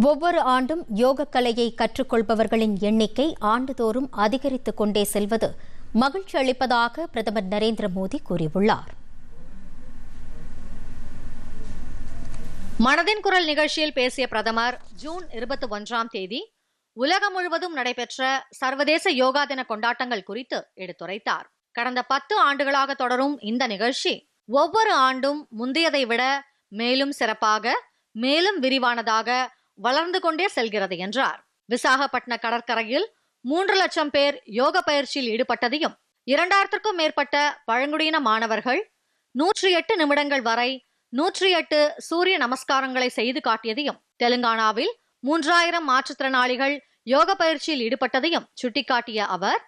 ஒவ்வொரு ஆண்டும் யோக கலையை கற்றுக்கொள்பவர்களின் எண்ணிக்கை ஆண்டுதோறும் அதிகரித்துக் கொண்டே செல்வது மகிழ்ச்சி அளிப்பதாக பிரதமர் நரேந்திர மோடி கூறியுள்ளார். மனதின் குரல் நிகழ்ச்சியில் பேசிய பிரதமர் ஜூன் இருபத்தி ஒன்றாம் தேதி உலகம் முழுவதும் நடைபெற்ற சர்வதேச யோகா தின கொண்டாட்டங்கள் குறித்து எடுத்துரைத்தார். கடந்த பத்து ஆண்டுகளாக தொடரும் இந்த நிகழ்ச்சி ஒவ்வொரு ஆண்டும் முந்தையதை விட மேலும் சிறப்பாக மேலும் விரிவானதாக வளர்ந்து கொண்டே செல்கிறது என்றார். விசாகப்பட்டின கடற்கரையில் மூன்று லட்சம் பேர் யோக பயிற்சியில் ஈடுபட்டதையும் இரண்டாயிரத்திற்கும் மேற்பட்ட பழங்குடியின மாணவர்கள் நூற்றி எட்டு நிமிடங்கள் வரை நூற்றி எட்டு சூரிய நமஸ்காரங்களை செய்து காட்டியதையும் தெலுங்கானாவில் மூன்றாயிரம் மாற்றுத்திறனாளிகள் யோக பயிற்சியில் ஈடுபட்டதையும் சுட்டிக்காட்டிய அவர்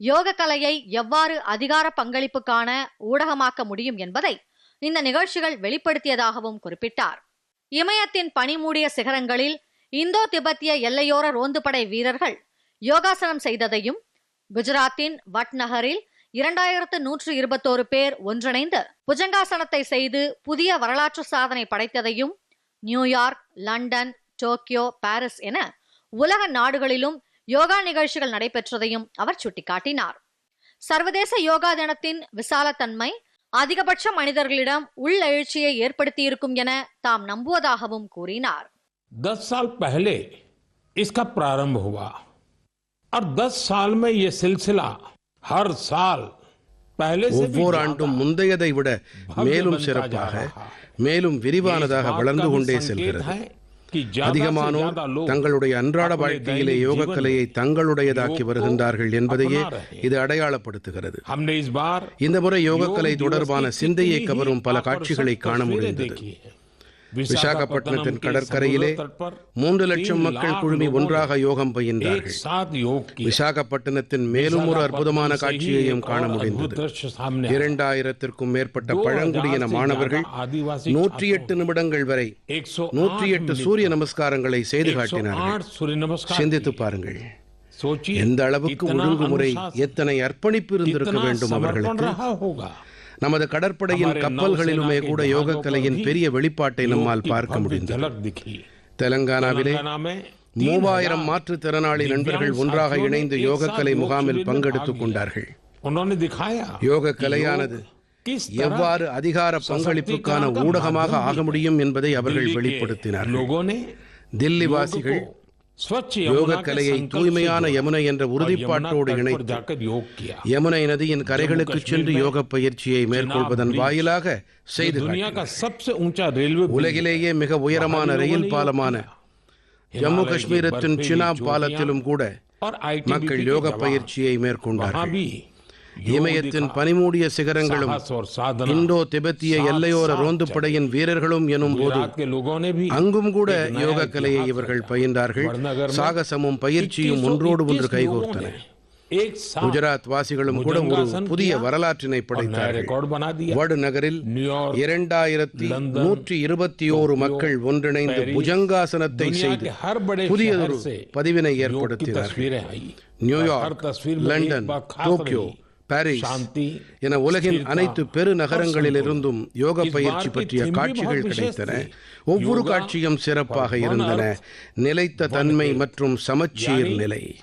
யோக கலையை எவ்வாறு அதிகார பங்களிப்புக்கான ஊடகமாக்க முடியும் என்பதை இந்த நிகழ்ச்சிகள் வெளிப்படுத்தியதாகவும் குறிப்பிட்டார். இமயத்தின் பனிமூடிய சிகரங்களில் இந்தோ திபெத்திய எல்லையோர ரோந்துபடை வீரர்கள் யோகாசனம் செய்ததையும் குஜராத்தின் வட் நகரில் இரண்டாயிரத்து நூற்று இருபத்தோரு பேர் ஒன்றிணைந்து புஜங்காசனத்தை செய்து புதிய வரலாற்று சாதனை படைத்ததையும் New York London Tokyo Paris என உலக நாடுகளிலும் யோகா நிகழ்ச்சிகள் நடைபெற்றதையும் அவர் சுட்டிக்காட்டினார். சர்வதேச யோகா தினத்தின் விசாலத்தன்மை அதிகபட்ச மனிதர்களிடம் உள்ளெழுச்சியை ஏற்படுத்தியிருக்கும் என தாம் நம்புவதாகவும் கூறினார் दस साल पहले इसका प्रारंभ हुआ और दस साल में ये सिलसिला हर साल पहले से भी ஒவ்வொரு ज्यादा ஆண்டும் முந்தையதை விட மேலும் சிறப்பாக மேலும் விரிவானதாக வளர்ந்து கொண்டே செல்கிறது அதிகமானோர் தங்களுடைய அன்றாட வாழ்க்கையிலே கலையை தங்களுடையதாக்கி வருகின்றார்கள் என்பதையே இது அடையாளப்படுத்துகிறது. இந்த முறை யோகக்கலை தொடர்பான சிந்தையை கவரும் பல காட்சிகளை காண முடிந்தது. விசாகப்பட்டினத்தின் கடற்கரையிலே மூன்று லட்சம் மக்கள் குழுமி ஒன்றாக யோகம் பயின்றார்கள். விசாகப்பட்டினத்தின் மேலும் ஒரு அற்புதமான காட்சியையும் காண முடிந்தது. இரண்டாயிரத்திற்கும் மேற்பட்ட பழங்குடியின மாணவர்கள் நூற்றி எட்டு நிமிடங்கள் வரை நூற்றி எட்டு சூரிய நமஸ்காரங்களை செய்து காட்டினார்கள். சிந்தித்து பாருங்கள். எந்த அளவுக்கு ஒழுங்குமுறை எத்தனை அர்ப்பணிப்பு இருந்திருக்க வேண்டும் அவர்களுக்கு? நமது கடற்படையின் கப்பல்களிலுமே கூட யோகக்கலையின் பெரிய வெளிப்பாட்டை நம்மால் பார்க்க முடிந்தது. தெலங்கானாவிலே மூவாயிரம் மாற்றுத்திறனாளி நண்பர்கள் ஒன்றாக இணைந்து யோகக்கலை முகாமில் பங்கெடுத்துக் கொண்டார்கள். யோக கலையானது எவ்வாறு அதிகார பங்களிப்புக்கான ஊடகமாக ஆக முடியும் என்பதை அவர்கள் வெளிப்படுத்தினார் தில்லி வாசிகள் யோக கலையை தூய்மையான யமுனை என்ற உறுதிப்பாட்டோடு இணைத்து யமுனை நதியின் கரைகளுக்கு சென்று யோக பயிற்சியை மேற்கொள்வதன் வாயிலாக செய்து உலகிலேயே மிக உயரமான ரயில் பாலமான ஜம்மு காஷ்மீரத்தின் சினாப் பாலத்திலும் கூட மக்கள் யோக பயிற்சியை மேற்கொண்டார்கள். இமயத்தின் பனிமூடிய சிகரங்களும் இந்தோ திபெத்திய எல்லையோர ரோந்து படையின் வீரர்களும் எனும் போது அங்கும் கூட யோக கலையை இவர்கள் பயின்றார்கள். சாகசமும் பயிற்சியும் ஒன்றோடு ஒன்று கைகோர்த்தன. குஜராத் வாசிகளும் கூட ஒரு புதிய வரலாற்றினை படைத்தார்கள். வடுநகரில் இரண்டாயிரத்தி நூற்றி இருபத்தி ஓரு மக்கள் ஒன்றிணைந்து புஜங்காசனத்தை செய்து புதியதொரு பதிவினை ஏற்படுத்தினார் நியூயார்க் லண்டன் டோக்கியோ. பாரிஸ் என உலகின் அனைத்து பெருநகரங்களிலிருந்தும் யோக பயிற்சி பற்றிய காட்சிகள் கிடைத்தன. ஒவ்வொரு காட்சியும் சிறப்பாக இருந்தன. நிலைத்த தன்மை மற்றும் சமச்சீர் நிலை.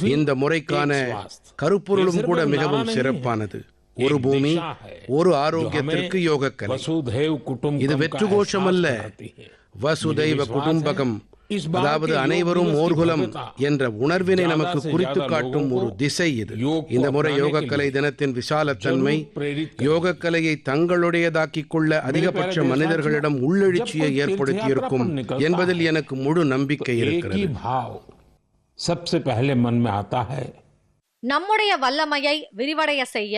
இந்த முறைக்கான கருப்பொருளும் கூட மிகவும் சிறப்பானது. ஒரு பூமி ஒரு ஆரோக்கியத்திற்கு யோக யோகக்கலை. இது வெற்று கோஷம் அல்ல வசுதைவ குடும்பகம். அதாவது அனைவரும் ஓர்குலம் என்ற உணர்வினை நமக்கு குறித்து காட்டும் ஒரு திசை இது. இந்த முறை யோகக்கலை தினத்தின் விசாலத்தன்மை யோகக்கலையை தங்களுடையதாக்கிக் கொள்ள அதிகபட்ச மனிதர்களிடம் உள்ளெழுச்சியை ஏற்படுத்தியிருக்கும் என்பதில் எனக்கு முழு நம்பிக்கை இருக்கிறது. நம்முடைய வல்லமையை விரிவடைய செய்ய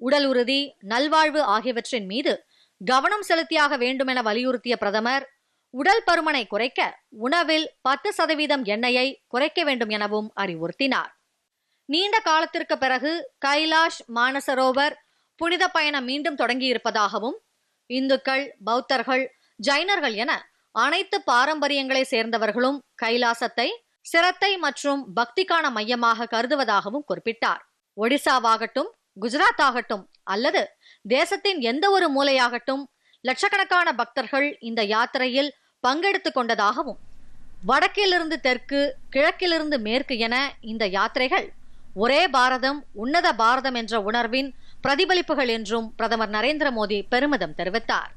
உடல் உறுதி நல்வாழ்வு ஆகியவற்றின் மீது கவனம் செலுத்தியாக வேண்டும் என வலியுறுத்திய பிரதமர் உடல் பருமனை குறைக்க உணவில் பத்து சதவீதம் எண்ணெயை குறைக்க வேண்டும் எனவும் அறிவுறுத்தினார். நீண்ட காலத்திற்கு பிறகு கைலாஷ் மானசரோவர் புனித பயணம் மீண்டும் தொடங்கியிருப்பதாகவும் இந்துக்கள் பௌத்தர்கள் ஜைனர்கள் என அனைத்து பாரம்பரியங்களை சேர்ந்தவர்களும் கைலாசத்தை சிரத்தை மற்றும் பக்திக்கான மையமாக கருதுவதாகவும் குறிப்பிட்டார். ஒடிசாவாகட்டும் குஜராத் ஆகட்டும் அல்லது தேசத்தின் எந்த ஒரு மூலையாகட்டும் லட்சக்கணக்கான பக்தர்கள் இந்த யாத்திரையில் பங்கெடுத்து கொண்டதாகவும் வடக்கிலிருந்து தெற்கு கிழக்கிலிருந்து மேற்கு என இந்த யாத்திரைகள் ஒரே பாரதம் உன்னத பாரதம் என்ற உணர்வின் பிரதிபலிப்புகள் என்றும் பிரதமர் நரேந்திர மோடி பெருமிதம் தெரிவித்தார்.